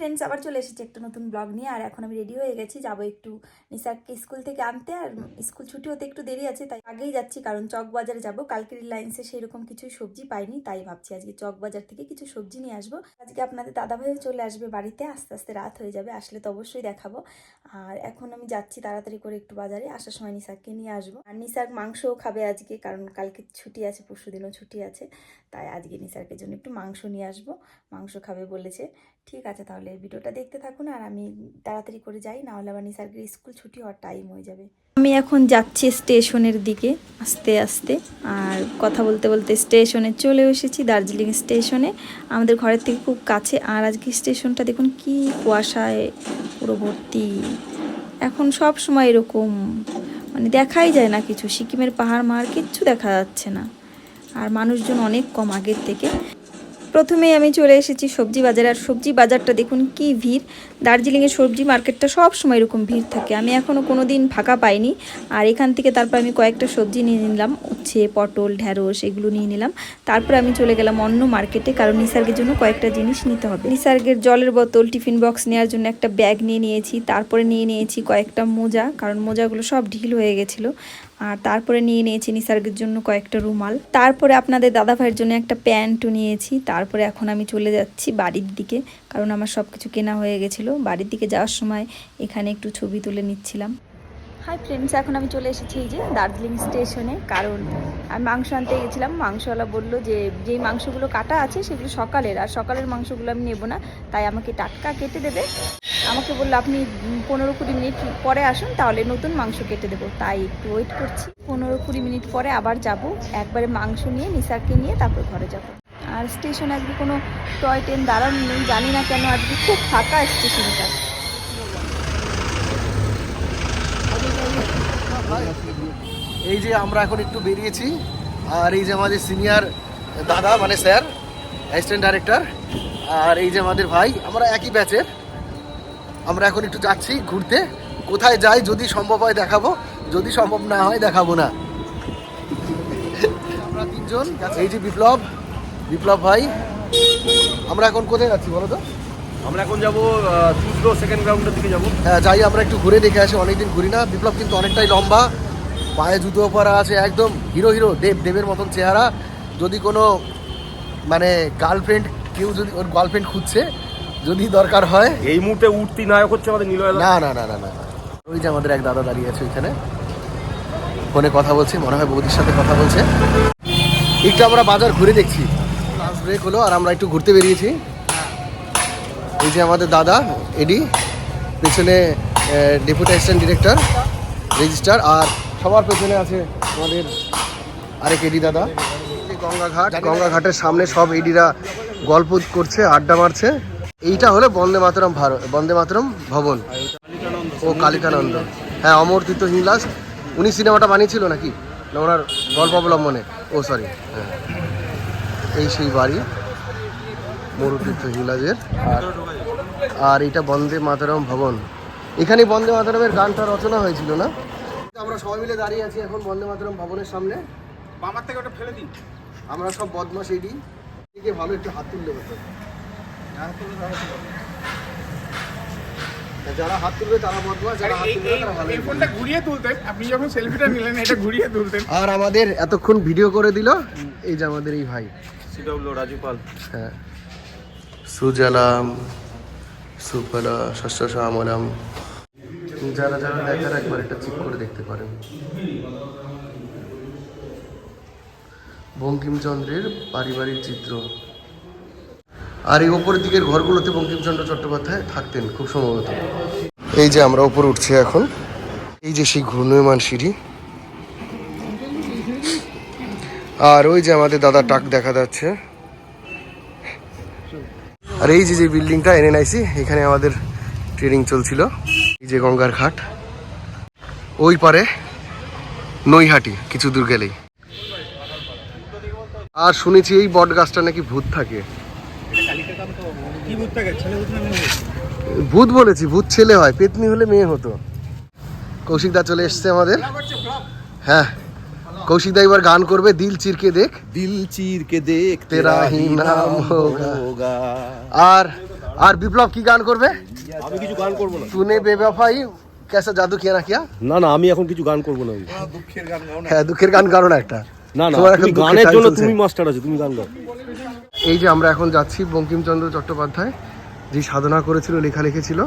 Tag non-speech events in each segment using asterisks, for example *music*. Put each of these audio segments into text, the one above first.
Friends আবার চলে এসেছি একটা নতুন ব্লগ নিয়ে, আর এখন আমি রেডি হয়ে গেছি। যাব একটু নিসারকে স্কুল থেকে আনতে, আর স্কুল ছুটি হতে একটু দেরি আছে, তাই আগেই যাচ্ছি, কারণ চক বাজারে যাব। কালকে রিলায়েন্সে সেই রকম কিছু সবজি পাইনি, তাই ভাবছি আজকে চক বাজার থেকে কিছু সবজি নিয়ে আসব। আজকে আপনাদের দাদাভাইও চলে আসবে বাড়িতে, আস্তে আস্তে রাত হয়ে যাবে, আসলে তো অবশ্যই দেখাবো। আর এখন আমি যাচ্ছি তাড়াতাড়ি করে একটু বাজারে, আসার সময় নিসারকে নিয়ে আসব। আর নিসার মাংসও খাবে আজকে, কারণ কালকে ছুটি আছে পরশু দিনও ছুটি আছে, তাই আজকে নিসারকে জন্য একটু মাংস নিয়ে আসব। মাংস খাবে বলেছে ঠিক আছে তাহলে ভিডিওটা দেখতে থাকুন আর আমি তাড়াতাড়ি করে যাই না হলে আবার নিসার্গের স্কুল ছুটি হওয়ার টাইম হয়ে যাবে। আমি এখন যাচ্ছি স্টেশনের দিকে আস্তে আস্তে আর কথা বলতে বলতে স্টেশনে চলে এসেছি দার্জিলিং স্টেশনে। আমাদের ঘরের থেকে খুব কাছে আর আজকে স্টেশনটা দেখুন কি কুয়াশায় পুরো ভর্তি। এখন সব সময় এরকম মানে দেখাই যায় না কিছু। সিকিমের পাহাড় মার কিচ্ছু দেখা যাচ্ছে না। আর মানুষজন অনেক কম আগের থেকে। প্রথমেই আমি চলে এসেছি সবজি বাজারে, আর সবজি বাজারটা দেখুন কি ভিড়। দার্জিলিংয়ের সবজি মার্কেটটা সব সময় এরকম ভিড় থাকে। আমি এখনও কোনো দিন ফাঁকা পাইনি। আর এখান থেকে তারপর আমি কয়েকটা সবজি নিয়ে নিলাম, উচ্ছে, পটল, ঢ্যাঁড়স, এগুলো নিয়ে নিলাম। তারপর আমি চলে গেলাম অন্য মার্কেটে, কারণ নিসার্গের জন্য কয়েকটা জিনিস নিতে হবে। নিসার্গের জলের বোতল, টিফিন বক্স নেওয়ার জন্য একটা ব্যাগ নিয়ে নিয়েছি। তারপরে নিয়ে নিয়েছি কয়েকটা মোজা, কারণ মোজাগুলো সব ঢিল হয়ে গেছিল। আর তারপরে নিয়ে নিয়েছি নিসার্গের জন্য কয়েকটা রুমাল। তারপরে আপনাদের দাদা ভাইয়ের জন্য একটা প্যান্টও নিয়েছি। তারপরে এখন আমি চলে যাচ্ছি বাড়ির দিকে, কারণ আমার সব কিছু কেনা হয়ে গেছিল। বাড়ির দিকে যাওয়ার সময় এখানে একটু ছবি তুলে নিচ্ছিলাম। হাই ফ্রেন্ডস এখন আমি চলে এসেছি এই যে দার্জিলিং স্টেশনে। কারণ আমি মাংস আনতে গেছিলাম। মাংসওয়ালা বলল যে, যেই মাংসগুলো কাটা আছে সেগুলো সকালের, আর সকালের মাংসগুলো আমি নেব না। তাই আমাকে টাটকা কেটে দেবে। আমাকে বলল, আপনি পনেরো কুড়ি মিনিট পরে আসুন, তাহলে নতুন মাংস কেটে দেবো। তাই একটু ওয়েট করছি। পনেরো কুড়ি মিনিট পরে আবার যাব। একবারে মাংস নিয়ে, নিসারকে নিয়ে তারপর ঘরে যাব। আর স্টেশনে আজকে কোনো টয় ট্রেন দাঁড়ানো নেই। জানি না কেন, আজকে খুব ফাঁকা স্টেশনটা। এই যে আমরা এখন একটু বেরিয়েছি, আর এই যে আমাদের সিনিয়র দাদা মানে স্যার অ্যাসিস্ট্যান্ট ডাইরেক্টর আর এই যে আমাদের ভাই, আমরা একই ব্যাচের আমরা এখন একটু যাচ্ছি ঘুরতে। কোথায় যাই যদি সম্ভব হয় দেখাবো, যদি সম্ভব না হয় দেখাবো না। আমরা তিনজন, এই যে বিপ্লব বিপ্লব ভাই। আমরা এখন কোথায় যাচ্ছি বলো তো? আমরা এখন যাব দুটো সেকেন্ড গ্রাউন্ডের দিকে যাব। হ্যাঁ যাই আমরা একটু ঘুরে দেখে আসি অনেকদিন ঘুরি না। বিপ্লব কিন্তু অনেকটাই লম্বা। পায়ে জুতো পরা আছে একদম হিরো হিরো দেব দেবের মতন চেহারা। যদি কোনো মানে গার্লফ্রেন্ড কেউ যদি ওর গার্লফ্রেন্ড খুঁজছে যদি দরকার হয়। এই মুহূর্তে উঠতি নায়ক হচ্ছে আমাদের নীলয় না না না না না। ওই যে আমাদের এক দাদা দাঁড়িয়ে আছে ওইখানে। ফোনে কথা বলছে মনে হয় বৌদির সাথে কথা বলছে। একটু আমরা বাজার ঘুরে দেখছি। লাস্ট ব্রেক হলো আর আমরা একটু ঘুরতে বেরিয়েছি। এই যে আমাদের দাদা, এডি, পেছনে ডেপুটি অ্যাসিস্ট্যান্ট ডিরেক্টর রেজিস্টার আর সবার পেছনে আছে আমাদের আরেক এডি দাদা। গঙ্গাঘাট, গঙ্গাঘাটের সামনে সব এডিরা গল্প করছে, আড্ডা মারছে। এইটা হলো বন্দে মাতরম ভারত বন্দে মাতরম ভবন। ও কালিকানন্দ। হ্যাঁ অমর তীর্থ হিংলাস উনি সিনেমাটা বানিয়েছিল নাকি? না, ওনার গল্প অবলম্বনে। ও সরি হ্যাঁ। এই সেই বাড়ি মরুতীর্থ হিংলাজের আর আর এটা বন্দে মাতরম ভবন। এখানে বন্দে মাতরমের গানটা রচনা হয়েছিল না? আমরা সবাই মিলে দাঁড়িয়ে আছি এখন বন্দে মাতরম ভবনের সামনে। আমার থেকে ওটা ফেলে দিন। আমরা সব বদমাস এডি এদিকে ভালো একটু হাত তুললে হতো। যারা হাত তুলবে তারা বদমাস যারা হাত তুলবে তারা ভালো এই ফোনটা ঘুরিয়ে তুলতেন। আপনি যখন সেলফিটা নিলেন এটা ঘুরিয়ে তুলতেন। আর আমাদের এতক্ষণ ভিডিও করে দিল এই যে আমাদের এই ভাই। সিডব্লিউ রাজুপাল হ্যাঁ। সুজলাম সুফলা শস্য শ্যামলাম যারা যারা দেখার একবার এটা চেক করে দেখতে পারেন। বঙ্কিমচন্দ্রের পারিবারিক চিত্র। আর এই ওপরের দিকের ঘরগুলোতে বঙ্কিমচন্দ্র চট্টোপাধ্যায় থাকতেন খুব সম্ভবত। এই যে আমরা উপরে উঠছি এখন, এই যে সেই ঘূর্ণয়মান সিঁড়ি। আর ওই যে আমাদের দাদা টাক দেখা যাচ্ছে। আর এই যে যে বিল্ডিংটা এনএনআইসি এখানে আমাদের ট্রেনিং চলছিল। এই যে গঙ্গার ঘাট, ওই পারে নৈহাটি, কিছু দূর গেলেই। আর শুনেছি এই বট গাছটা নাকি ভূত থাকে। ভূত বলেছি, ভূত ছেলে হয়, পেতনি হলে মেয়ে হতো। কৌশিকদা চলে এসছে আমাদের। হ্যাঁ কৌশিক দা এবার গান করবে দিল চিরকে দেখ। দিল চিরকে দেখ তেরা হি নাম হোগা। আর আর বিপ্লব কি গান করবে? আমি কিছু গান করব না। তুনে বেবাফাই কেসা জাদু কিয়া না কিয়া? না না আমি এখন কিছু গান করব না। হ্যাঁ, দুঃখের গান গাও না। হ্যাঁ দুঃখের গান গাও না একটা। না না তুমি গানের জন্য তুমি মাস্টার আছো তুমি গান গাও। এই যে আমরা এখন যাচ্ছি বঙ্কিমচন্দ্র চট্টোপাধ্যায় যে সাধনা করেছিল লেখা লিখেছিল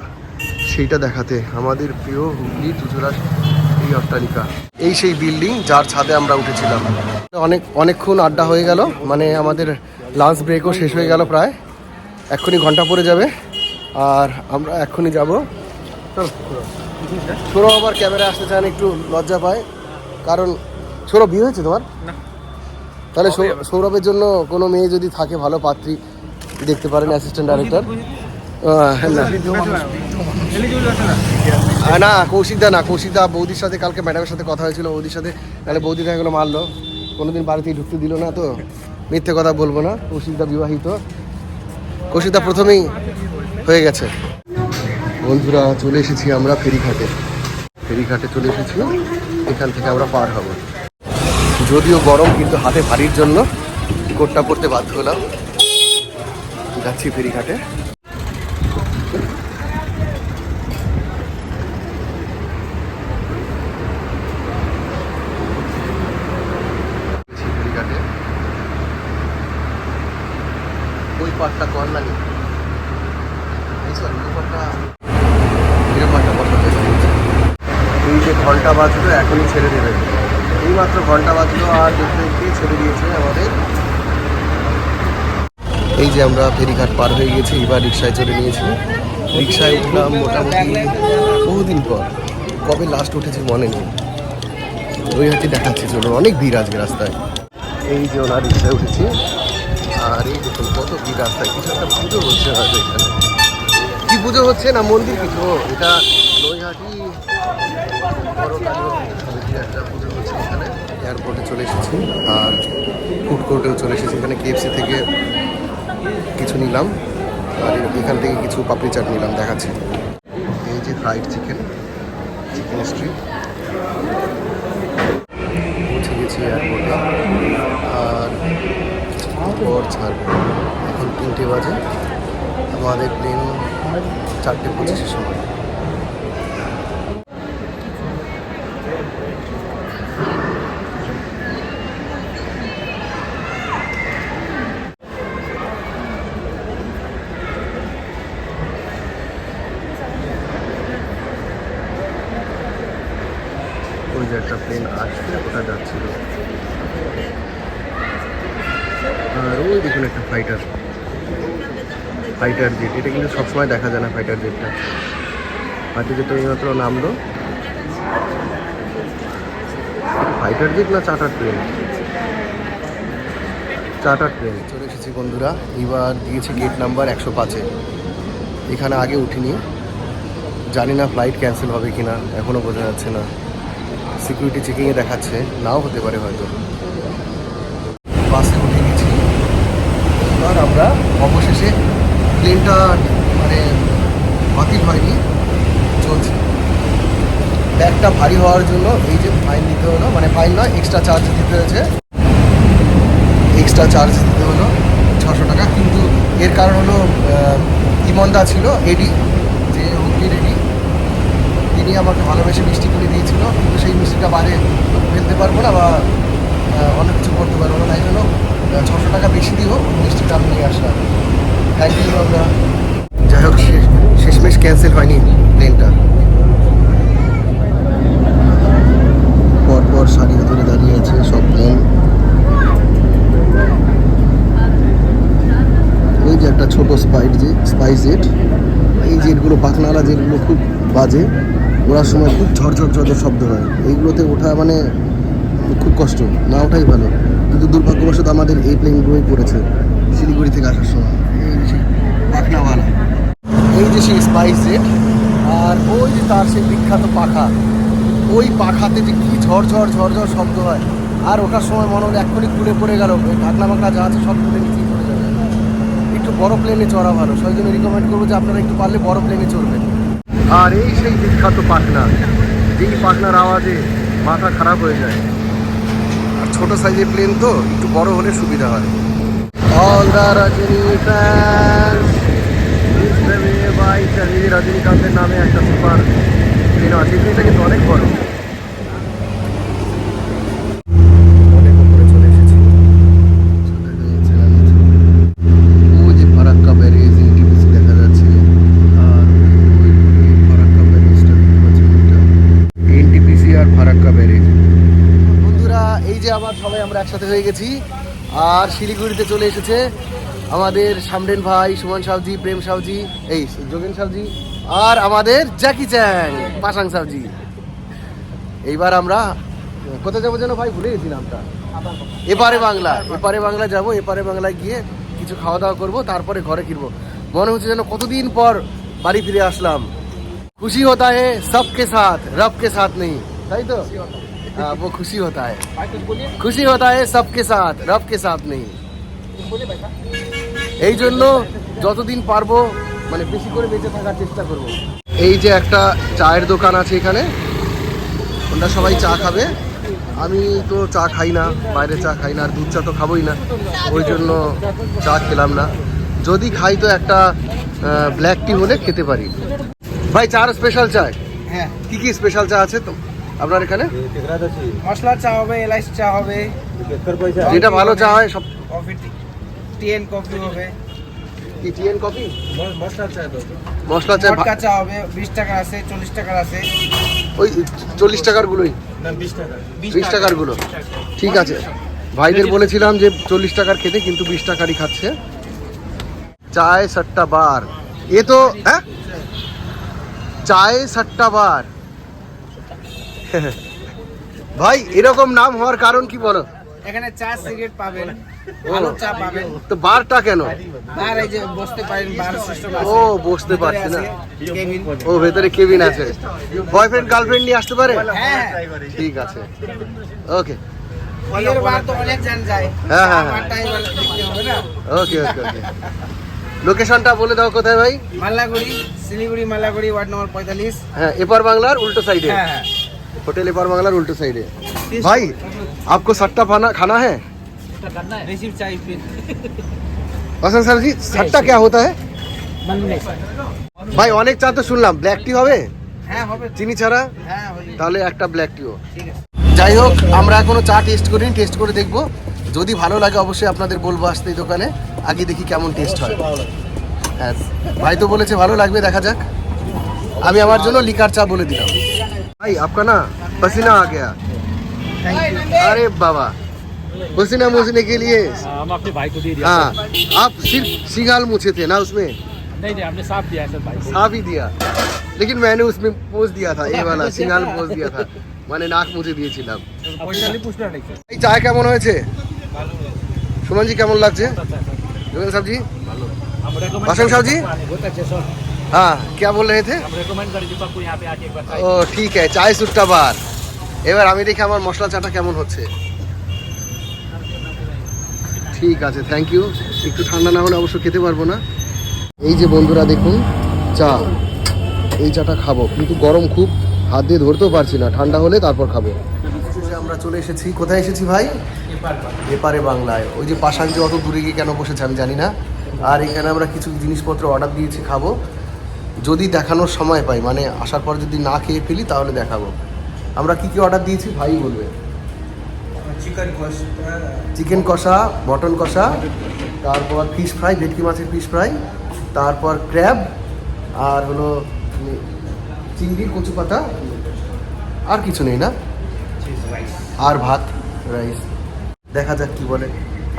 সেইটা দেখাতে। আমাদের প্রিয় হুগলি চুচুড়া অট্টালিকা এই সেই বিল্ডিং যার ছাদে আমরা উঠেছিলাম। অনেক অনেকক্ষণ আড্ডা হয়ে গেল মানে আমাদের লাঞ্চ ব্রেকও শেষ হয়ে গেল প্রায়। এক্ষুনি ঘণ্টা পড়ে যাবে আর আমরা এক্ষুনি যাব। ছোড়ো। আবার ক্যামেরা আসতে চান একটু লজ্জা পায়। কারণ ছোড়ো বিয়ে হয়েছে তোমার? তাহলে সৌরভের জন্য কোনো মেয়ে যদি থাকে ভালো পাত্রী দেখতে পারেন অ্যাসিস্ট্যান্ট ডাইরেক্টর না কৌশিকদা না কৌশিকদা বৌদির সাথে কালকে ম্যাডামের সাথে কথা হয়েছিল, বৌদির সাথে। তাহলে বৌদি দেখা গেলো, মারলো। কোনোদিন বাড়িতেই ঢুকতে দিল না তো। মিথ্যে কথা বলব না কৌশিকদা বিবাহিত। কৌশিকদা প্রথমেই হয়ে গেছে। বন্ধুরা, চলে এসেছি আমরা ফেরিঘাটে। ফেরিঘাটে চলে এসেছি, এখান থেকে আমরা পার হব। যদিও গরম, কিন্তু হাতে ভারির জন্য কোটটা পরতে বাধ্য হলাম। যাচ্ছি ফেরিঘাটে যাচ্ছি ফেরিঘাটে ওই পাটটা কর লাগে এই যে ঘণ্টা বাজলো, এখনই ছেড়ে দেবে। এই মাত্র ঘণ্টা বাজলো আর দেখতে দেখতে ছেড়ে দিয়েছে আমাদের। এই যে আমরা ফেরিঘাট পার হয়ে গেছি, এবার রিক্সায় চলে নিয়েছি। রিক্সায় উঠলাম মোটামুটি বহুদিন পর। কবে লাস্ট উঠেছি মনে নেই। ওই হাঁটি দেখাচ্ছি চলো অনেক ভিড় আজকে রাস্তায়। এই যে ওনার রিক্সায় উঠেছি। আর এই দেখুন, কত ভিড় রাস্তায়। কিছু একটা পুজো হচ্ছে হয়তো এখানে। কি পুজো হচ্ছে না মন্দির কিছু? এটা নৈহাটি বড় একটা পুজো হচ্ছে এখানে। এয়ারপোর্টে চলে এসেছি আর ফুড কোর্টেও চলে এসেছি। এখানে কেএফসি থেকে কিছু নিলাম আর এখান থেকে কিছু পাপড়ি চাট নিলাম, দেখাচ্ছি। এই যে ফ্রাইড চিকেন চিকেন স্ট্রিট বাজে আমাদের প্লেন চারটে পঁচিশের সময় ওই যে একটা প্লেন আসছে ওটা যাচ্ছিল আর ওই দেখুন একটা ফাইটার ফাইটার জেট এটা কিন্তু সবসময় দেখা যায় না ফাইটার জেটটা ফাইটার জেটটা এইমাত্র নামলো। ফাইটার জেট না চার্টার ট্রেন চার্টার ট্রেন চলে এসেছি বন্ধুরা এবার দিয়েছি গেট নাম্বার একশো পাঁচে। এখানে আগে উঠিনি। জানি না ফ্লাইট ক্যান্সেল হবে কি না এখনও বোঝা যাচ্ছে না। সিকিউরিটি চেকিংয়ে দেখাচ্ছে, নাও হতে পারে হয়তো। বাসে উঠে গেছি। এবার আমরা অবশেষে প্লেনটা মানে বাতিল হয়নি, চলছে। ব্যাগটা ভারী হওয়ার জন্য এই যে ফাইন দিতে হলো মানে ফাইন নয় এক্সট্রা চার্জ দিতে হয়েছে। এক্সট্রা চার্জ দিতে হলো ছশো টাকা, কিন্তু এর কারণ হলো ইমনদা ছিল এডি যে হুগলি রেডি তিনি আমাকে ভালোবেসে মিষ্টি কিনে দিয়েছিল, কিন্তু সেই মিষ্টিটা বাড়ে ফেলতে পারব না বা অনেক কিছু করতে পারব না, তাই জন্য ছশো টাকা বেশি দিও মিষ্টিটা আমি নিয়ে আসলাম। যাই হোক শেষ শেষমেশ ক্যান্সেল হয়নি প্লেনটা পরপর সারি ধরে দাঁড়িয়ে আছে সব প্লেন ওই যে একটা ছোট স্পাইট যে স্পাইস জেট এই জেটগুলো পাখনালা জেটগুলো খুব বাজে। ওড়ার সময় খুব ঝরঝর ঝরঝর শব্দ হয়। এইগুলোতে ওঠা মানে খুব কষ্ট, না ওঠাই ভালো। কিন্তু দুর্ভাগ্যবশত আমাদের এই প্লেনগুলোই পড়েছে শিলিগুড়ি থেকে আসার সময়। যে পাখনাওয়ালা। এই যে সেই স্পাইস জেট আর ওই যে তার সেই বিখ্যাত পাখা, ওই পাখাতে যে কি ঝরঝর ঝরঝর শব্দ হয়। আর ওঠার সময় মনে হলো এক্ষুনি খুলে পড়ে গেল, ওই ঢাকনা মাকনা যা আছে সব খুলে নিচেই পড়ে যাবে। একটু বড় প্লেনে চড়া ভালো, সেই জন্য রিকমেন্ড করব যে আপনারা একটু পারলে বড় প্লেনে চড়বেন। আর এই সেই বিখ্যাত পাখনা, যেই পাখনার আওয়াজে মাথা খারাপ হয়ে যায়। আর ছোট সাইজের প্লেন তো, একটু বড় হলে সুবিধা হয়। অল দ্য রজনী ফ্যান্স ভাই চার্লি রজনীকান্তের নামে একটা সুপার ট্রেন আছে ট্রেনটা কিন্তু অনেক বড়। আবার সবাই আমরা একসাথে হয়ে গেছি। আর শিলিগুড়িতে চলে এসেছে আমাদের সামরেন ভাই, সুমন সাহজি প্রেম সাহজি এই, যোগেন সাহজি আর আমাদের জ্যাকি চ্যাং, পাশাং সাহজি এইবার আমরা, কোথায় যাব যেন ভাই? ভুলে গেছি নামটা। এপারে বাংলা এপারে বাংলা যাব, এপারে বাংলায় গিয়ে কিছু খাওয়া দাওয়া করব, তারপরে ঘরে ফিরবো। মনে হচ্ছে যেন কতদিন পর বাড়ি ফিরে আসলাম। খুশি হতা হে সবকে সাথ, রবকে সাথ নেই, তাই তো? वो खुशी होता है खुशी होता है सबके साथ रब के साथ नहीं এই জন্য যতদিন পারবো মানে বেশি করে বেঁচে থাকার চেষ্টা করব এই যে একটা চায়ের দোকান আছে এখানে ওরা সবাই চা খাবে আমি তো চা খাই না বাইরে চা খাই না আর দুধ চা তো খাবোই না ওই জন্য চা খেলাম না যদি খাই তো একটা ব্ল্যাক টি হলে খেতে পারি ভাই চার স্পেশাল চায় হ্যাঁ কি কি স্পেশাল চা আছে তো আপনার এখানে? মশলা চা হবে এলাচ চা হবে। যেটা ভালো চা হয় সব কফি টিএন কফি হবে। কি টিএন কফি? মশলা চা তো। মশলা চা চা হবে বিশ টাকার আছে চল্লিশ টাকার আছে। ওই চল্লিশ টাকার। গুলোই বিশ টাকা টাকার। গুলো ঠিক আছে। ভাইদের বলেছিলাম যে চল্লিশ টাকার খেতে কিন্তু বিশ টাকারই খাচ্ছে। চায় সট্টা বার। এ তো হ্যাঁ? চায় সট্টা বার। *laughs* ভাই এরকম নাম হওয়ার কারণ কি বলো? এখানে চা সিগারেট পাবেন ভালো চা পাবেন। তো বারটা কেন? এই যে বসতে পারেন বার সিস্টেম ও বসতে পারছি না। ও ভেতরে কেবিন আছে। বয়ফ্রেন্ড গার্লফ্রেন্ড নিয়ে আসতে পারে? হ্যাঁ ঠিক আছে। ওকে বিয়ের বার তো অনেক জান যায়। হ্যাঁ, হ্যাঁ, হ্যাঁ। ওকে ওকে ওকে লোকেশনটা বলে দাও কোথায় ভাই? মাল্লাগুড়ি শিলিগুড়ি মাল্লাগুড়ি ওয়ার্ড নম্বর পঁয়তাল্লিশ। হ্যাঁ এপার বাংলার উল্টো সাইডে হ্যাঁ। হ্যাঁ होटल एपार बांग्लार उल्टे साइड है भाई आपको सट्टा खाना खाना है रिसीव चाहिए फिर वसंत सर जी सट्टा क्या होता है ভাই অনেক চা তো শুনলাম ব্ল্যাক টি হবে হ্যাঁ হবে চিনি ছাড়া হ্যাঁ হবে তাহলে একটা ব্ল্যাক টিও ঠিক আছে যাই হোক আমরা এখনো চা টেস্ট করিনি টেস্ট করে দেখবো যদি ভালো লাগে অবশ্যই আপনাদের বলবো আসতে এই দোকানে আগে দেখি কেমন টেস্ট হয় হ্যাঁ ভাই তো বলেছে ভালো লাগবে দেখা যাক আমি আমার জন্য লিকার চা বলে দিলাম ভাই आपका ना पसीना आ गया अरे बाबा पसीना मुझने के लिए हम अपने भाई को दे दिया हाँ आप सिर्फ सिंगाल मुछे थे ना उसमें नहीं नहीं हमने साफ दिया है सर भाई को साफ ही दिया लेकिन मैंने उसमें पोज दिया था ये वाला सिंगाल पोज दिया था মানে নাক মুছে দিয়েছিলাম পঁয়তাল্লিশ পুষ্টা রেখে এই চা কেমন হয়েছে সুমনজি কেমন লাগছে जोगन साहब जी हम रेकमेंड वासम साहब जी बहुत अच्छे सर हाँ क्या बोल रहे थे हम रेकमेंड करेंगे सबको यहाँ पे आके एक बार ও ঠিক আছে চায় সুট্টা বার এবার আমি দেখি আমার মশলা চাটা কেমন হচ্ছে ঠিক আছে থ্যাংক ইউ একটু ঠান্ডা না হলে অবশ্য খেতে পারবো না এই যে বন্ধুরা দেখুন চা এই চাটা খাবো কিন্তু গরম খুব হাত দিয়ে ধরতেও পারছি না ঠান্ডা হলে তারপর খাবো আমরা চলে এসেছি কোথায় এসেছি ভাই এপারে বাংলায় ওই যে পাশান যে অত দূরে গিয়ে কেন বসেছে আমি জানি না আর এখানে আমরা কিছু জিনিসপত্র অর্ডার দিয়েছি খাবো যদি দেখানোর সময় পাই মানে আসার পর যদি না খেয়ে ফেলি তাহলে দেখাবো। আমরা কি কি অর্ডার দিয়েছি ভাই বলবে? চিকেন চিকেন কষা মটন কষা তারপর ফিশ ফ্রাই ভেটকি মাছের ফিশ ফ্রাই তারপর ক্র্যাব আর হলো চিংড়ি কচু পাতা আর কিছু নেই না? আর ভাত রাইস দেখা যাক কি বলে।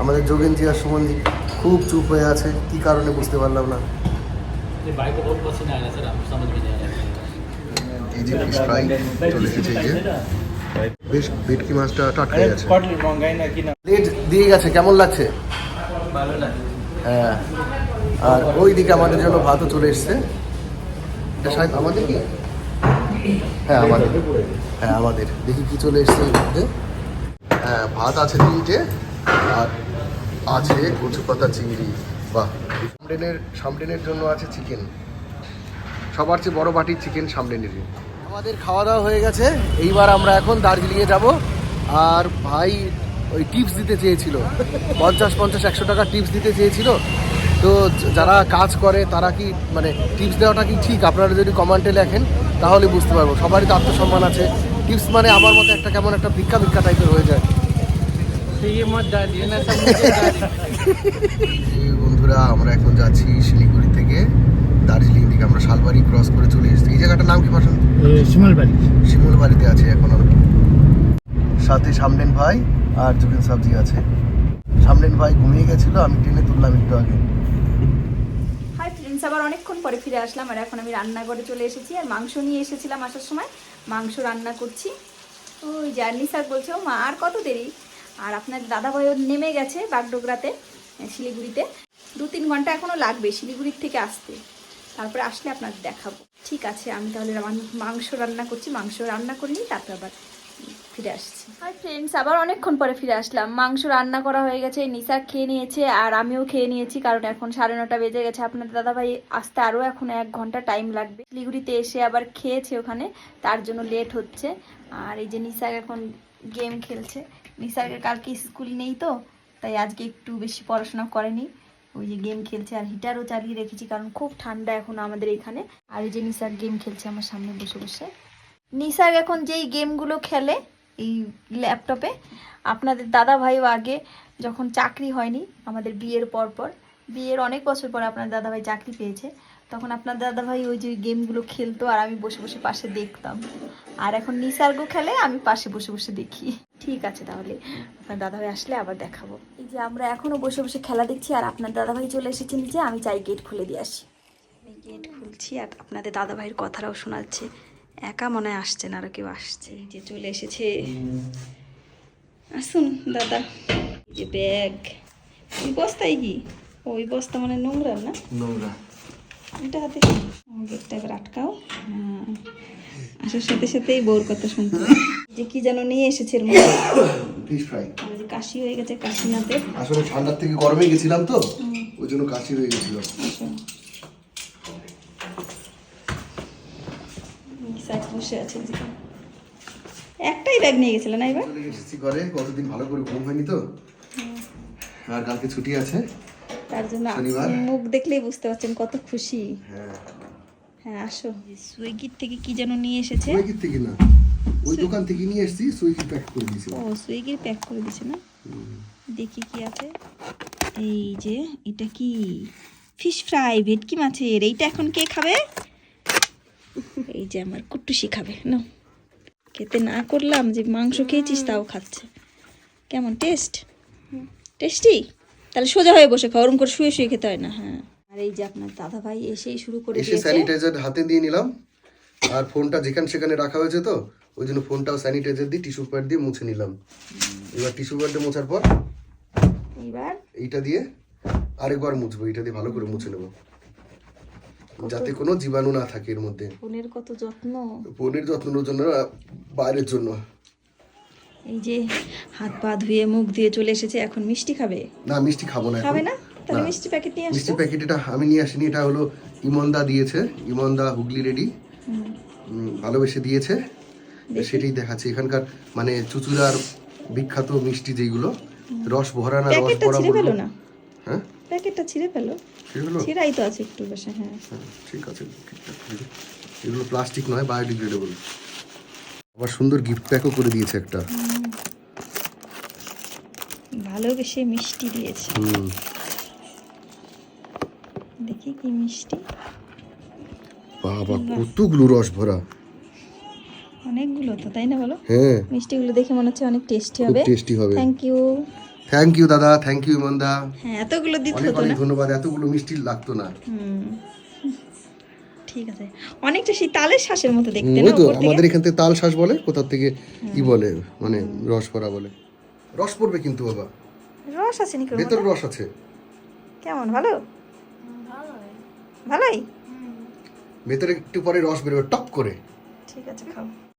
আমাদের যোগেনজি আর সুমনজি খুব চুপ হয়ে আছে কি কারণে বুঝতে পারলাম না। भाई को बहुत पसंद आया सर हम समझ में नहीं आ रहा এই যে ফিশ ফ্রাই চলে এসেছে এই যে বেশ ভেটকি মাছটা টাটকা আছে মঙ্গাই না কিনা প্লেট দিয়ে গেছে কেমন লাগছে ভালো লাগে হ্যাঁ আর ওই দিকে আমাদের জন্য ভাতও চলে এসছে এটা শায়দ আমাদের কি হ্যাঁ আমাদের হ্যাঁ আমাদের দেখি কি চলে এসছে এর মধ্যে হ্যাঁ ভাত আছে তিনটে আর আছে কচু পাতা চিংড়ি বাহ। সামডেনের সামডেনের জন্য আছে চিকেন সবার চেয়ে বড় বাটির চিকেন সামডেনেরই আমাদের খাওয়া দাওয়া হয়ে গেছে। এইবার আমরা এখন দার্জিলিংয়ে যাব। আর ভাই ওই টিপস দিতে চেয়েছিল। পঞ্চাশ পঞ্চাশ একশো টাকা টিপস দিতে চেয়েছিল। তো যারা কাজ করে তারা কি মানে টিপস দেওয়াটা কি ঠিক? আপনারা যদি কমেন্টে লেখেন তাহলে বুঝতে পারব। সবারই তো আত্মসম্মান আছে। টিপস মানে আমার মতো একটা কেমন একটা ভিক্ষা ভিক্ষা টাইপের হয়ে যায়। *laughs* বন্ধুরা আমরা এখন যাচ্ছি শিলিগুড়ি থেকে দার্জিলিং দিকে। আমরা শালবাড়ি ক্রস করে চলে এসেছি। এই জায়গাটার নাম কি পাশান শিমলবাড়ি। শিমুল বাড়িতে আছে এখন আমরা। সাথে সামলেন ভাই আর জুবিন সাবজি আছে। সামলেন ভাই ঘুমিয়ে গেছিল আমি টেনে তুললাম একটু আগে। হাই ফ্রেন্ডস আবার অনেকক্ষণ পরে ফিরে আসলাম আর এখন আমি রান্নাঘরে চলে এসেছি আর মাংস নিয়ে এসেছিলাম আসার সময়। মাংস রান্না করছি। ওই জার্নি স্যার বলছে ও মা আর কত দেরি? আর আপনার দাদাভাইও নেমে গেছে বাগডোগরাতে শিলিগুড়িতে। দু তিন ঘণ্টা এখনও লাগবে শিলিগুড়ির থেকে আসতে। তারপরে আসলে আপনাদের দেখাবো। ঠিক আছে, আমি তাহলে মাংস রান্না করছি, মাংস রান্না করে তারপর আবার ফিরে আসছি। হাই ফ্রেন্ডস আবার অনেকক্ষণ পরে ফিরে আসলাম। মাংস রান্না করা হয়ে গেছে, নিশা খেয়ে নিয়েছে আর আমিও খেয়ে নিয়েছি, কারণ এখন সাড়ে নটা বেজে গেছে। আপনার দাদাভাই আসতে আরও এখন এক ঘণ্টা টাইম লাগবে। শিলিগুড়িতে এসে আবার খেয়েছে ওখানে, তার জন্য লেট হচ্ছে। আর এই যে নিশা এখন গেম খেলছে। নিশাকে কালকে স্কুল নেই তো, তাই আজকে একটু বেশি পড়াশোনা করেনি। ওই যে গেম খেলছে আর হিটারও চালিয়ে রেখেছি কারণ খুব ঠান্ডা এখন আমাদের এখানে। আর এই যে নিশার গেম খেলছে আমার সামনে বসে বসে। নিসার এখন যেই গেমগুলো খেলে, এই ল্যাপটপে আপনাদের দাদা ভাইও আগে যখন চাকরি হয়নি, আমাদের বিয়ের পর পর, বিয়ের অনেক বছর পর আপনার দাদা ভাই চাকরি পেয়েছে, তখন আপনার দাদা ভাই ওই যে গেমগুলো খেলতো আর আমি বসে বসে পাশে দেখতাম। আর এখন নিসার্গো খেলে, আমি পাশে বসে বসে দেখি। ঠিক আছে তাহলে। আপনার দাদা ভাই আসলে আবার দেখাবো। এই যে আমরা এখনও বসে বসে খেলা দেখছি আর আপনার দাদা ভাই চলে এসেছে নিচে আমি চাই গেট খুলে দিয়ে আসি। আমি গেট খুলছি আর আপনাদের দাদা ভাইয়ের কথাটাও শোনাচ্ছে। একা মনে হয় আসছে না আরও কেউ আসছে। যে চলে এসেছে। আসুন দাদা। যে ব্যাগ ওই বস্তায় কি? ওই বস্তা মানে নোংরা না? নোংরা। এটা হাতে গেটটা এবার আটকাও। হ্যাঁ। আসার সাথে সাথেই বউর কথা শুনতে যে কি যেন নিয়ে এসেছে এর মধ্যে। Fish fry. কাশি হয়ে গেছে কাশিনাতে। আসলে ঠান্ডার থেকে গরমে গেছিলাম তো ওই জন্য কাশি হয়ে গেছিল। বসে আছে একটাই ব্যাগ নিয়ে গেছিল না এবার? এসেছি কতদিন ভালো করে ঘুম হয়নি তো। আর কালকে ছুটি আছে। তার জন্য? মুখ দেখলেই বুঝতে পারছেন কত খুশি। হ্যাঁ। হ্যাঁ আসো। সুইগির থেকে কি যেন নিয়ে এসেছে? সুইগির থেকে না। ওই দোকান থেকে নিয়ে এসেছি সুইগি প্যাক করে দিয়েছি। ও সুইগির প্যাক করে দিছে না? দেখি কি আছে। এই যে এটা কি? ফিশ ফ্রাই ভেটকি মাছের। এইটা এখন কে খাবে? এই যে আমার কুট্টুসি খাবে না খেতে না করলাম যে মাংস খেয়েছিস তাও খাচ্ছে। কেমন টেস্ট টেস্টি তাহলে সোজা হয়ে বসে খাও ওরম করে শুয়ে শুয়ে খেতে হয় না হ্যাঁ। আর এই যে আপনার দাদা ভাই এসেই শুরু করে এসে স্যানিটাইজার হাতে দিয়ে নিলাম। আর ফোনটা যেখানে সেখানে রাখা হয়েছে তো ওই জন্য ফোনটাও স্যানিটাইজার দিয়ে টিস্যু পেপার দিয়ে মুছে নিলাম। এবার টিস্যু পেপার দিয়ে মোছার পর এইবার? এইটা দিয়ে আরেকবার মুছবো এইটা দিয়ে ভালো করে মুছে নেব। যাতে কোনো জীবাণু না থাকে এর মধ্যে। ফোনের কত যত্ন? ফোনের যত্নের জন্য বাইরের জন্য। এই যে হাত পা ধুয়ে মুখ দিয়ে চলে এসেছে এখন মিষ্টি খাবে? না মিষ্টি খাব না খাবে না? তাহলে মিষ্টি প্যাকেট নিয়ে মিষ্টি প্যাকেট এটা আমি নিয়ে আসিনি এটা হলো ইমনদা দিয়েছে ইমনদা হুগলি রেডি। ভালোবেসে দিয়েছে। সেটাই দেখাচ্ছি। এখানকার মানে চুচুড়ার বিখ্যাত মিষ্টি যেগুলো রস ভরা না রস ভরা বলব না? হ্যাঁ? প্যাকেটটা ছিঁড়ে ফেলো? ছিঁড়াই তো আছে একটু বেশি হ্যাঁ। হ্যাঁ, ঠিক আছে। এগুলো প্লাস্টিক নয় বায়োডিগ্রেডেবল। আবার সুন্দর গিফট প্যাকও করে দিয়েছে একটা। ভালোবেসে মিষ্টি দিয়েছে। হুম। দেখি কি মিষ্টি। বাবা কতগুলো রস ভরা। অনেকগুলো তো তাই না বলো? হ্যাঁ। মিষ্টিগুলো দেখে মনে হচ্ছে অনেক টেস্টি হবে। টেস্টি হবে। থ্যাংক ইউ থ্যাংক ইউ দাদা। থ্যাংক ইউ ইমনদা। হ্যাঁ এতগুলো দিতে হতো না। ধন্যবাদ। এতগুলো মিষ্টি লাগতো না। হুম। ঠিক আছে। অনেকটা সেই তালের শ্বাসের মতো দেখতে না তো আমাদের এখান থেকে তাল শ্বাস বলে কোথা থেকে কি বলে মানে রস পড়া বলে। রস পড়বে কিন্তু বাবা। রস আছে নাকি ভেতর রস আছে। কেমন ভালো? ভালোই? ভেতরে একটু পরে রস বেরোবে টপ করে। ঠিক আছে খাও।